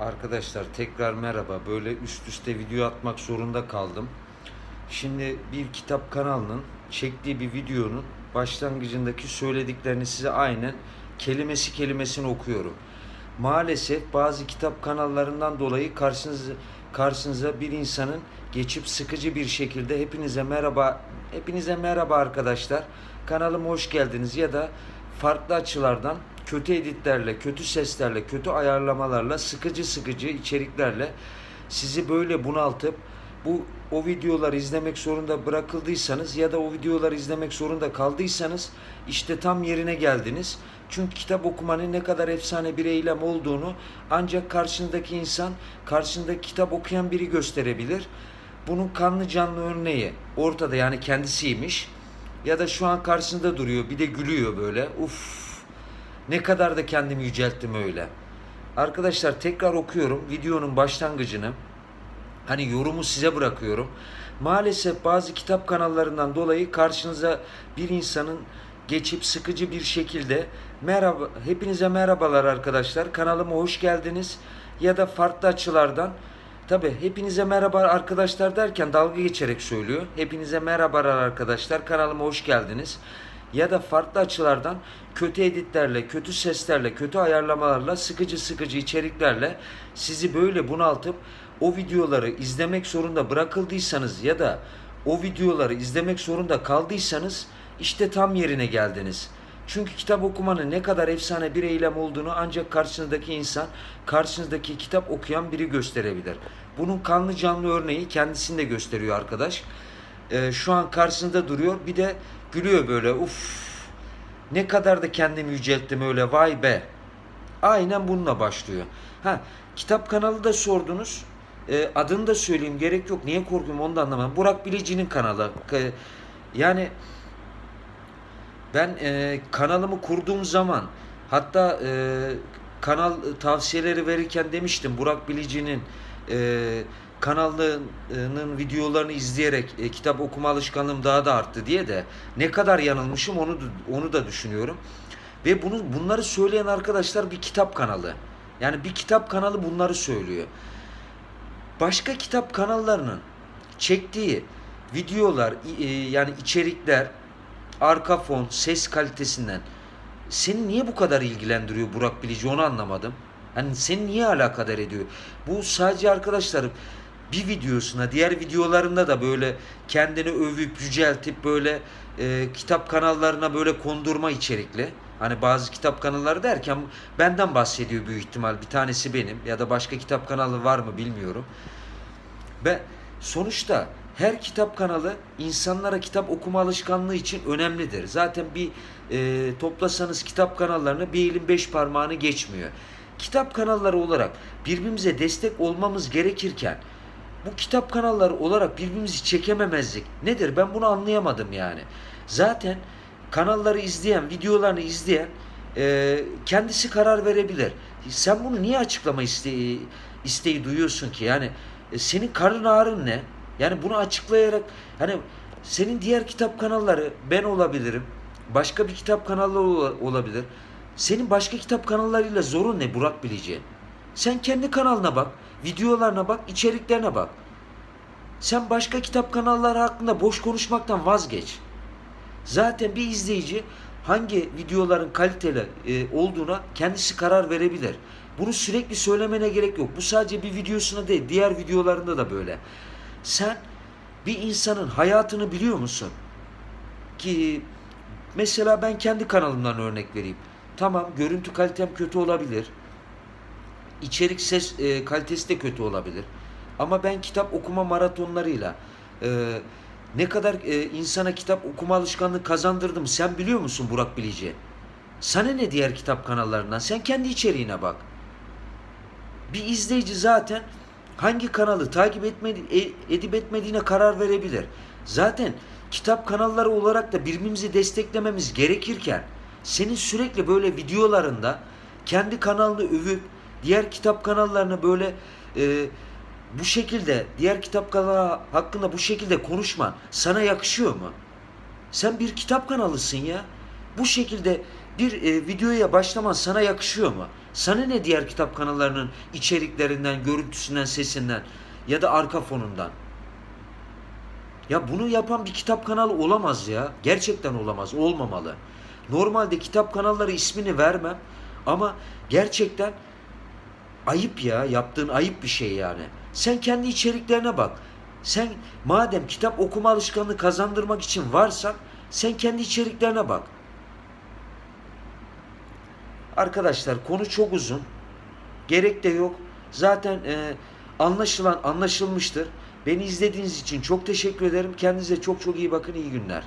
Arkadaşlar tekrar merhaba. Böyle üst üste video atmak zorunda kaldım. Şimdi bir kitap kanalının çektiği bir videonun başlangıcındaki söylediklerini size aynen kelimesi kelimesini okuyorum. Maalesef bazı kitap kanallarından dolayı karşınıza, karşınıza bir insanın geçip sıkıcı bir şekilde hepinize merhaba hepinize merhaba arkadaşlar. Kanalıma hoş geldiniz ya da farklı açılardan kötü editlerle, kötü seslerle, kötü ayarlamalarla, sıkıcı sıkıcı içeriklerle sizi böyle bunaltıp bu o videoları izlemek zorunda bırakıldıysanız ya da o videoları izlemek zorunda kaldıysanız işte tam yerine geldiniz. Çünkü kitap okumanın ne kadar efsane bir eylem olduğunu ancak karşındaki insan, karşındaki kitap okuyan biri gösterebilir. Bunun kanlı canlı örneği ortada yani kendisiymiş. Ya da şu an karşısında duruyor bir de gülüyor böyle. Uf ne kadar da kendimi yücelttim öyle. Arkadaşlar tekrar okuyorum videonun başlangıcını. Hani yorumu size bırakıyorum. Maalesef bazı kitap kanallarından dolayı karşınıza bir insanın geçip sıkıcı bir şekilde merhaba hepinize merhabalar arkadaşlar kanalıma hoş geldiniz ya da farklı açılardan Tabi hepinize merhaba arkadaşlar derken dalga geçerek söylüyor. Hepinize merhabalar arkadaşlar kanalıma hoş geldiniz. Ya da farklı açılardan kötü editlerle, kötü seslerle, kötü ayarlamalarla, sıkıcı sıkıcı içeriklerle sizi böyle bunaltıp o videoları izlemek zorunda bırakıldıysanız ya da o videoları izlemek zorunda kaldıysanız işte tam yerine geldiniz. Çünkü kitap okumanın ne kadar efsane bir eylem olduğunu ancak karşınızdaki insan, karşınızdaki kitap okuyan biri gösterebilir. Bunun kanlı canlı örneği kendisini de gösteriyor arkadaş. Ee, şu an karşısında duruyor bir de gülüyor böyle uf ne kadar da kendimi yücelttim öyle vay be. Aynen bununla başlıyor. Ha kitap kanalı da sordunuz. Ee, adını da söyleyeyim gerek yok. Niye korkuyorum onu da anlamadım. Burak Bilici'nin kanalı. Yani ben e, kanalımı kurduğum zaman hatta e, kanal tavsiyeleri verirken demiştim Burak Bilici'nin e, kanalının videolarını izleyerek e, kitap okuma alışkanlığım daha da arttı diye de ne kadar yanılmışım onu onu da düşünüyorum. Ve bunu bunları söyleyen arkadaşlar bir kitap kanalı. Yani bir kitap kanalı bunları söylüyor. Başka kitap kanallarının çektiği videolar e, yani içerikler arka fon, ses kalitesinden seni niye bu kadar ilgilendiriyor Burak Bilici onu anlamadım. Hani seni niye alakadar ediyor? Bu sadece arkadaşlar bir videosuna, diğer videolarında da böyle kendini övüp yüceltip böyle e, kitap kanallarına böyle kondurma içerikli. Hani bazı kitap kanalları derken benden bahsediyor büyük ihtimal. Bir tanesi benim ya da başka kitap kanalı var mı bilmiyorum. Ve sonuçta her kitap kanalı insanlara kitap okuma alışkanlığı için önemlidir. Zaten bir e, toplasanız kitap kanallarını bir elin beş parmağını geçmiyor. Kitap kanalları olarak birbirimize destek olmamız gerekirken bu kitap kanalları olarak birbirimizi çekememezlik nedir? Ben bunu anlayamadım yani. Zaten kanalları izleyen, videolarını izleyen e, kendisi karar verebilir. Sen bunu niye açıklama isteği, isteği duyuyorsun ki? Yani e, senin karın ağrın ne? Yani bunu açıklayarak hani senin diğer kitap kanalları ben olabilirim. Başka bir kitap kanalı ola- olabilir. Senin başka kitap kanallarıyla zorun ne Burak Bilici? Sen kendi kanalına bak, videolarına bak, içeriklerine bak. Sen başka kitap kanalları hakkında boş konuşmaktan vazgeç. Zaten bir izleyici hangi videoların kaliteli e, olduğuna kendisi karar verebilir. Bunu sürekli söylemene gerek yok. Bu sadece bir videosuna değil, diğer videolarında da böyle. Sen bir insanın hayatını biliyor musun? Ki mesela ben kendi kanalımdan örnek vereyim. Tamam görüntü kalitem kötü olabilir. İçerik ses e, kalitesi de kötü olabilir. Ama ben kitap okuma maratonlarıyla e, ne kadar e, insana kitap okuma alışkanlığı kazandırdım sen biliyor musun Burak Bilici? Sana ne diğer kitap kanallarından? Sen kendi içeriğine bak. Bir izleyici zaten hangi kanalı takip etmedi, e- edip etmediğine karar verebilir. Zaten kitap kanalları olarak da birbirimizi desteklememiz gerekirken senin sürekli böyle videolarında kendi kanalını övüp diğer kitap kanallarını böyle e, bu şekilde diğer kitap kanalı hakkında bu şekilde konuşman sana yakışıyor mu? Sen bir kitap kanalısın ya. Bu şekilde bir e, videoya başlaman sana yakışıyor mu? Sana ne diğer kitap kanallarının içeriklerinden, görüntüsünden, sesinden ya da arka fonundan? Ya bunu yapan bir kitap kanalı olamaz ya. Gerçekten olamaz, olmamalı. Normalde kitap kanalları ismini vermem ama gerçekten ayıp ya. Yaptığın ayıp bir şey yani. Sen kendi içeriklerine bak. Sen madem kitap okuma alışkanlığı kazandırmak için varsan sen kendi içeriklerine bak. Arkadaşlar konu çok uzun. Gerek de yok. Zaten e, anlaşılan anlaşılmıştır. Beni izlediğiniz için çok teşekkür ederim. Kendinize çok çok iyi bakın. İyi günler.